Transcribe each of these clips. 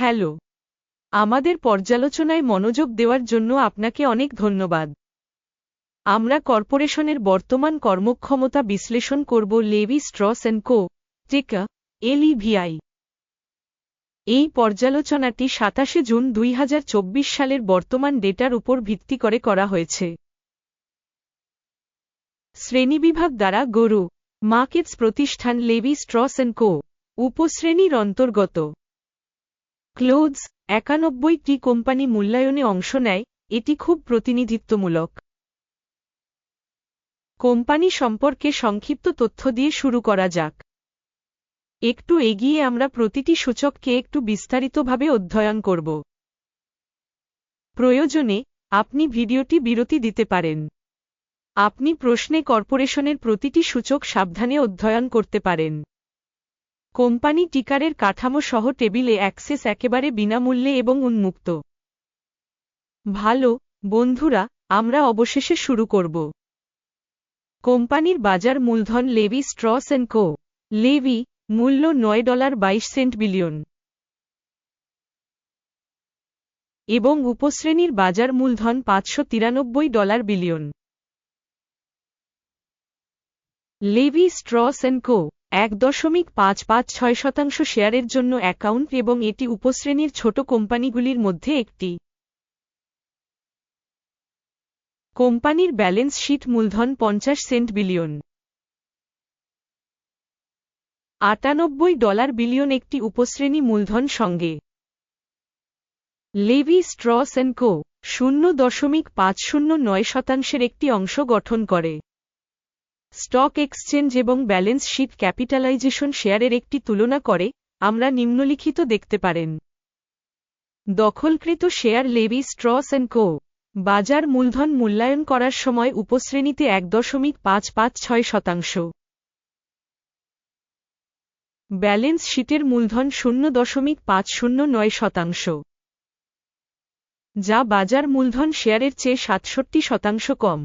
Hello. আমাদের পর্যালোচনায় মনোযোগ দেওয়ার জন্য আপনাকে অনেক ধন্যবাদ। আমরা কর্পোরেশনের বর্তমান কর্মক্ষমতা বিশ্লেষণ করব লেভি স্ট্রস অ্যান্ড কো, টেকা, এলইভিআই। এই পর্যালোচনাটি সাতাশে জুন দুই হাজার চব্বিশ সালের বর্তমান ডেটার উপর ভিত্তি করে করা হয়েছে। শ্রেণীবিভাগ দ্বারা গরু, মার্কেটস প্রতিষ্ঠান লেভি স্ট্রস অ্যান্ড কো, উপশ্রেণীর অন্তর্গত। ক্লোথস একানব্বইটি কোম্পানি মূল্যায়নে অংশ নেয়, এটি খুব প্রতিনিধিত্বমূলক। কোম্পানি সম্পর্কে সংক্ষিপ্ত তথ্য দিয়ে শুরু করা যাক। একটু এগিয়ে আমরা প্রতিটি সূচককে একটু বিস্তারিতভাবে অধ্যয়ন করব। প্রয়োজনে আপনি ভিডিওটি বিরতি দিতে পারেন। আপনি প্রশ্নে কর্পোরেশনের প্রতিটি সূচক সাবধানে অধ্যয়ন করতে পারেন। কোম্পানি টিকারের কাঠামো সহ টেবিলে অ্যাক্সেস একেবারে বিনামূল্যে এবং উন্মুক্ত। ভালো, বন্ধুরা, আমরা অবশেষে শুরু করব। কোম্পানির বাজার মূলধন Levi Strauss and Co. Levi, মূল্য নয় ডলার বাইশ সেন্ট বিলিয়ন। এবং উপশ্রেণীর বাজার মূলধন পাঁচশো তিরানব্বই dollar billion. Levi Strauss and Co. এক দশমিক পাঁচ পাঁচ ছয় শতাংশ শেয়ারের জন্য অ্যাকাউন্ট এবং এটি উপশ্রেণীর ছোট কোম্পানিগুলির মধ্যে একটি। কোম্পানির ব্যালেন্স শীট মূলধন পঞ্চাশ সেন্ট বিলিয়ন। আটানব্বই ডলার বিলিয়ন একটি উপশ্রেণী মূলধন সঙ্গে। লেভি, স্ট্রস অ্যান্ড কো, শূন্য দশমিক পাঁচ শূন্য নয় শতাংশের একটি অংশ গঠন করে। স্টক এক্সচেঞ্জ এবং ব্যালেন্স শিট ক্যাপিটালাইজেশন শেয়ারের একটি তুলনা করে, আমরা নিম্নলিখিত দেখতে পারেন। দখলকৃত share Levi Strauss and Co, বাজার মূলধন মূল্যায়ন করার সময় উপশ্রেণীতে এক দশমিক পাঁচ পাঁচ ছয় শতাংশ। ব্যালেন্স শিটের মূলধন শূন্য দশমিক পাঁচ শূন্য নয় শতাংশ। যা বাজার মূলধন শেয়ারের চেয়ে সাতষট্টি শতাংশ কম।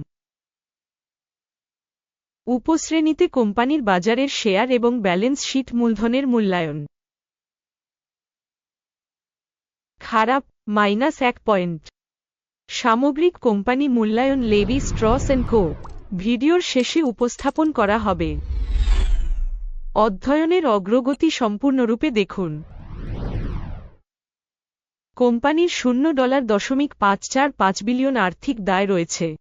উপশ্রেণীতে কোম্পানির বাজারের শেয়ার এবং ব্যালেন্স শিট মূলধনের মূল্যায়ন। খারাপ, মাইনাস এক পয়েন্ট। সামগ্রিক কোম্পানি মূল্যায়ন লেভি স্ট্রস অ্যান্ড কো। ভিডিওর শেষে উপস্থাপন করা হবে। অধ্যয়নের অগ্রগতি সম্পূর্ণরূপে দেখুন। কোম্পানির শূন্য ডলার দশমিক পাঁচ চার পাঁচ বিলিয়ন আর্থিক দায় রয়েছে।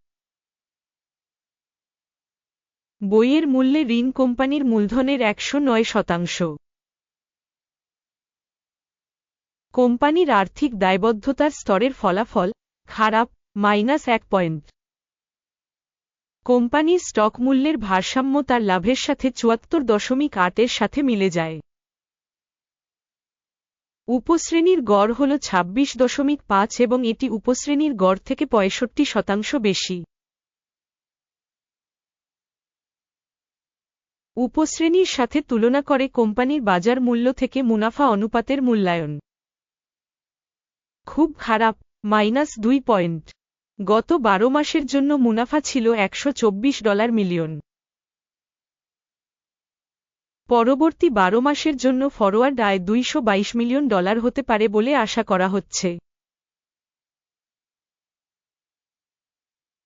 বইয়ের মূল্যে ঋণ কোম্পানির মূলধনের একশো নয় শতাংশ। কোম্পানির আর্থিক দায়বদ্ধতার স্তরের ফলাফল, খারাপ, মাইনাস এক পয়েন্ট। কোম্পানির স্টক মূল্যের ভারসাম্য তার লাভের সাথে চুয়াত্তর দশমিক আটের সাথে মিলে যায়। উপশ্রেণীর গড় হল ২৬ দশমিক পাঁচ এবং এটি উপশ্রেণীর গড় থেকে পঁয়ষট্টি শতাংশ বেশি। উপশ্রেণীর সাথে তুলনা করে কোম্পানির বাজার মূল্য থেকে মুনাফা অনুপাতের মূল্যায়ন। খুব খারাপ, মাইনাস দুই পয়েন্ট। গত বারো মাসের জন্য মুনাফা ছিল একশো চব্বিশ ডলার মিলিয়ন। পরবর্তী বারো মাসের জন্য ফরওয়ার্ড আয় দুইশ বাইশ মিলিয়ন ডলার হতে পারে বলে আশা করা হচ্ছে।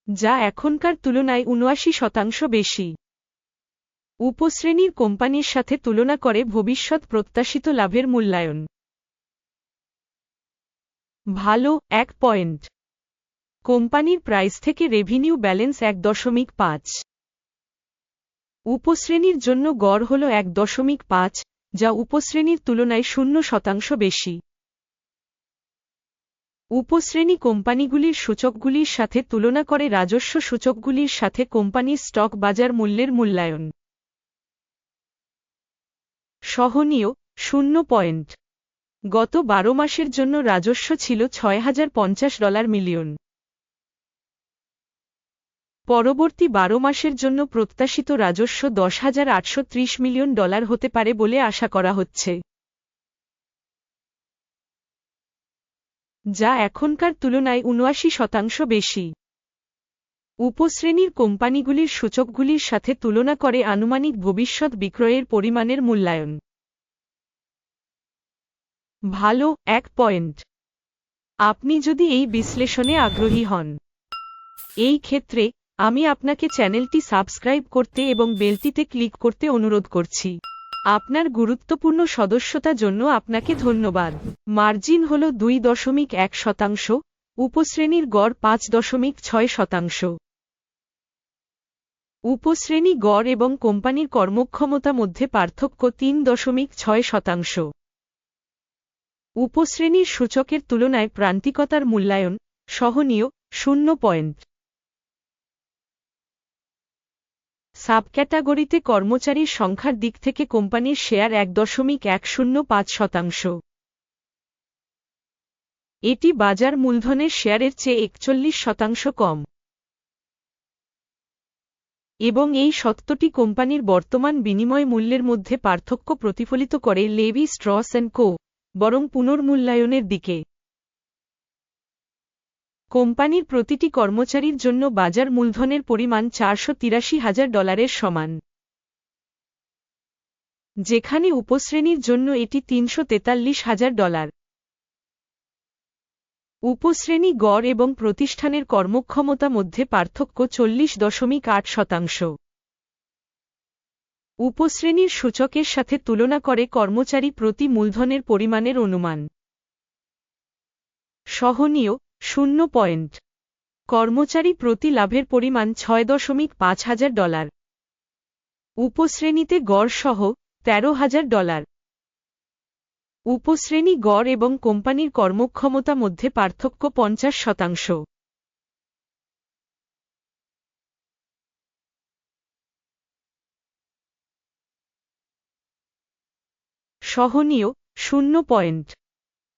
যা এখনকার তুলনায় উনআশি শতাংশ বেশি। উপশ্রেণীর কোম্পানির সাথে তুলনা করে ভবিষ্যৎ প্রত্যাশিত লাভের মূল্যায়ন। ভালো, এক পয়েন্ট। কোম্পানির প্রাইস থেকে রেভিনিউ ব্যালেন্স এক দশমিক পাঁচ। উপশ্রেণীর জন্য গড় হল এক দশমিক পাঁচ, যা উপশ্রেণীর তুলনায় শূন্য শতাংশ বেশি। উপশ্রেণী কোম্পানিগুলির সূচকগুলির সাথে তুলনা করে রাজস্ব সূচকগুলির সাথে কোম্পানির স্টক বাজার মূল্যের মূল্যায়ন। সহনীয়, শূন্য পয়েন্ট। গত বারো মাসের জন্য রাজস্ব ছিল ছয় হাজার পঞ্চাশ ডলার মিলিয়ন। পরবর্তী বারো মাসের জন্য প্রত্যাশিত রাজস্ব দশ মিলিয়ন ডলার হতে পারে বলে আশা করা হচ্ছে। যা এখনকার তুলনায় উনআশি শতাংশ বেশি। উপশ্রেণীর কোম্পানিগুলির সূচকগুলির সাথে তুলনা করে আনুমানিক ভবিষ্যৎ বিক্রয়ের পরিমাণের মূল্যায়ন। ভালো, এক পয়েন্ট। আপনি যদি এই বিশ্লেষণে আগ্রহী হন। এই ক্ষেত্রে, আমি আপনাকে চ্যানেলটি সাবস্ক্রাইব করতে এবং বেলটিতে ক্লিক করতে অনুরোধ করছি। আপনার গুরুত্বপূর্ণ সদস্যতা জন্য আপনাকে ধন্যবাদ। মার্জিন হল দুই দশমিক এক শতাংশ, উপশ্রেণীর গড় পাঁচ দশমিক ছয় শতাংশ। উপশ্রেণী গড় এবং কোম্পানির কর্মক্ষমতা মধ্যে পার্থক্য তিন দশমিক ছয় শতাংশ। উপশ্রেণীর সূচকের তুলনায় প্রান্তিকতার মূল্যায়ন সহনীয় শূন্য পয়েন্ট। সাবক্যাটাগরিতে কর্মচারীর সংখ্যার দিক থেকে কোম্পানির শেয়ার এক দশমিক এক শূন্য পাঁচ শতাংশ। এটি বাজার মূলধনের শেয়ারের চেয়ে একচল্লিশ শতাংশ কম। এবং এই সত্যটি কোম্পানির বর্তমান বিনিময় মূল্যের মধ্যে পার্থক্য প্রতিফলিত করে লেভি, স্ট্রস অ্যান্ড কো, বরং পুনর্মূল্যায়নের দিকে। কোম্পানির প্রতিটি কর্মচারীর জন্য বাজার মূলধনের পরিমাণ চারশো হাজার ডলারের সমান। যেখানে উপশ্রেণীর জন্য এটি তিনশো হাজার ডলার। উপশ্রেণী গড় এবং প্রতিষ্ঠানের কর্মক্ষমতা মধ্যে পার্থক্য চল্লিশ দশমিক আট শতাংশ। উপশ্রেণীর সূচকের সাথে তুলনা করে কর্মচারী প্রতি মূলধনের পরিমাণের অনুমান। সহনীয়, শূন্য পয়েন্ট। কর্মচারী প্রতি লাভের পরিমাণ ছয় দশমিক পাঁচ হাজার ডলার। উপশ্রেণীতে গড় সহ তেরো হাজার ডলার। উপশ্রেণী গড় এবং কোম্পানির কর্মক্ষমতা মধ্যে পার্থক্য পঞ্চাশ শতাংশ। সহনীয়, শূন্য পয়েন্ট।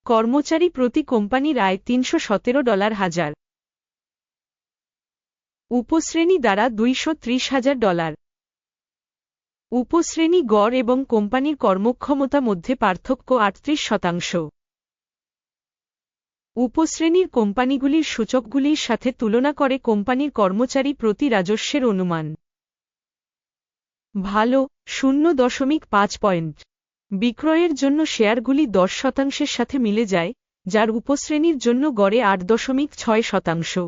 কর্মচারী প্রতি কোম্পানির আয় তিনশো সতেরো ডলার হাজার। উপশ্রেণী দ্বারা দুইশো হাজার ডলার। উপশ্রেণী গড় এবং কোম্পানির কর্মক্ষমতা মধ্যে পার্থক্য আটত্রিশ শতাংশ। উপশ্রেণীর কোম্পানিগুলির সূচকগুলির সাথে তুলনা করে কোম্পানির কর্মচারী প্রতি রাজস্বের অনুমান। ভালো, শূন্য দশমিক পাঁচ পয়েন্ট। বিক্রয়ের জন্য শেয়ারগুলি দশ শতাংশের সাথে মিলে যায়, যার উপশ্রেণীর জন্য গড়ে আট দশমিক ছয় শতাংশ।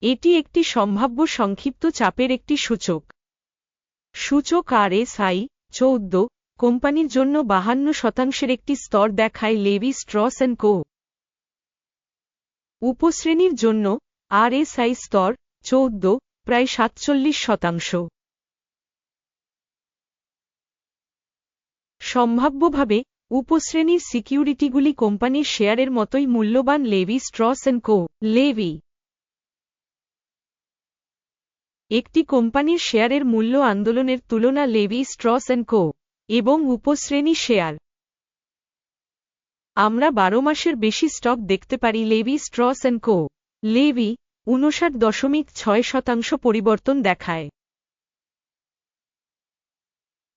এটি একটি সম্ভাব্য সংক্ষিপ্ত চাপের একটি সূচক। সূচক আর এস আই চৌদ্দ, কোম্পানির জন্য বাহান্ন শতাংশের একটি স্তর দেখায় লেভি স্ট্রস অ্যান্ড কো। উপশ্রেণীর জন্য আর এস আই স্তর চৌদ্দ, প্রায় সাতচল্লিশ শতাংশ। সম্ভাব্যভাবে উপশ্রেণীর সিকিউরিটিগুলি কোম্পানির শেয়ারের মতোই মূল্যবান Levi Strauss and Co. Levi একটি কোম্পানির শেয়ারের মূল্য আন্দোলনের তুলনা লেভি, স্ট্রস অ্যান্ড কো এবং উপশ্রেণী শেয়ার। আমরা বারো মাসের বেশি স্টক দেখতে পারি Levi, Strauss and Co. Levi উনষাট দশমিক ছয় শতাংশ পরিবর্তন দেখায়।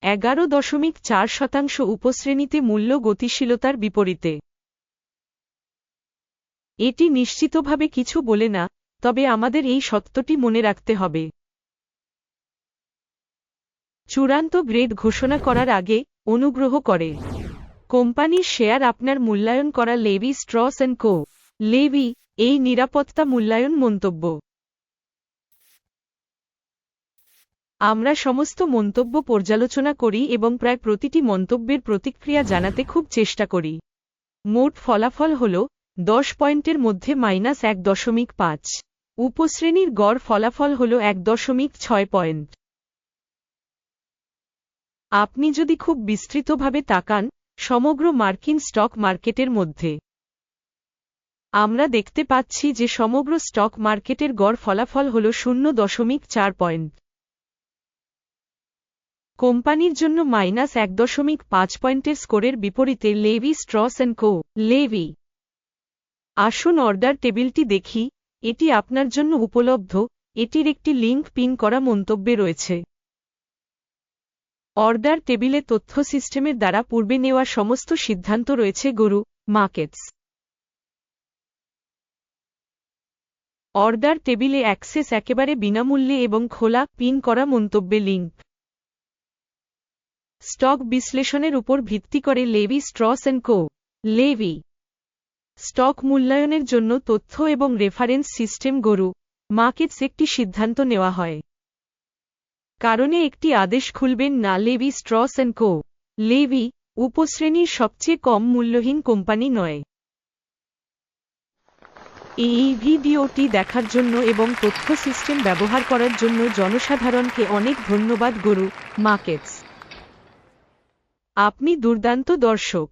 এগারো দশমিক চার শতাংশ উপশ্রেণীতে মূল্য গতিশীলতার বিপরীতে। এটি নিশ্চিতভাবে কিছু বলে না, তবে আমাদের এই সত্যটি মনে রাখতে হবে। চূড়ান্ত গ্রেড ঘোষণা করার আগে অনুগ্রহ করে। কোম্পানির শেয়ার আপনার মূল্যায়ন করা Levi, Strauss and Co. Levi, এই নিরাপত্তা মূল্যায়ন মন্তব্য। আমরা সমস্ত মন্তব্য পর্যালোচনা করি এবং প্রায় প্রতিটি মন্তব্যের প্রতিক্রিয়া জানাতে খুব চেষ্টা করি। মোট ফলাফল হল দশ পয়েন্টের মধ্যে মাইনাস এক দশমিক পাঁচ। উপশ্রেণীর গড় ফলাফল হল এক দশমিক ছয় পয়েন্ট। আপনি যদি খুব বিস্তৃতভাবে তাকান, সমগ্র মার্কিন স্টক মার্কেটের মধ্যে। আমরা দেখতে পাচ্ছি যে সমগ্র স্টক মার্কেটের গড় ফলাফল হল শূন্য দশমিক চার পয়েন্ট। কোম্পানির জন্য মাইনাস এক দশমিক পাঁচ পয়েন্টের স্কোরের বিপরীতে Levi, Strauss and Co, Levi. আসুন অর্ডার টেবিলটি দেখি। এটি আপনার জন্য উপলব্ধ। এটির একটি লিঙ্ক পিন করা মন্তব্যে রয়েছে। অর্ডার টেবিলে তথ্য সিস্টেমের দ্বারা পূর্বে নেওয়া সমস্ত সিদ্ধান্ত রয়েছে, গরু মার্কেটস অর্ডার টেবিলে অ্যাক্সেস একেবারে বিনামূল্যে এবং খোলা, পিন করা মন্তব্যে লিঙ্ক। স্টক বিশ্লেষণের উপর ভিত্তি করে Levi, Strauss and co. Levi. Stock মূল্যায়নের জন্য তথ্য এবং রেফারেন্স সিস্টেম, গরু মার্কেটস একটি সিদ্ধান্ত নেওয়া হয়। কারণে একটি আদেশ খুলবেন না, Levi, Strauss and co. Levi, উপশ্রেণীর সবচেয়ে কম মূল্যহীন কোম্পানি নয়। এই ভিডিওটি দেখার জন্য এবং তথ্য সিস্টেম ব্যবহার করার জন্য জনসাধারণকে অনেক ধন্যবাদ, গরু মার্কেটস আপনি দুর্দান্ত দর্শক।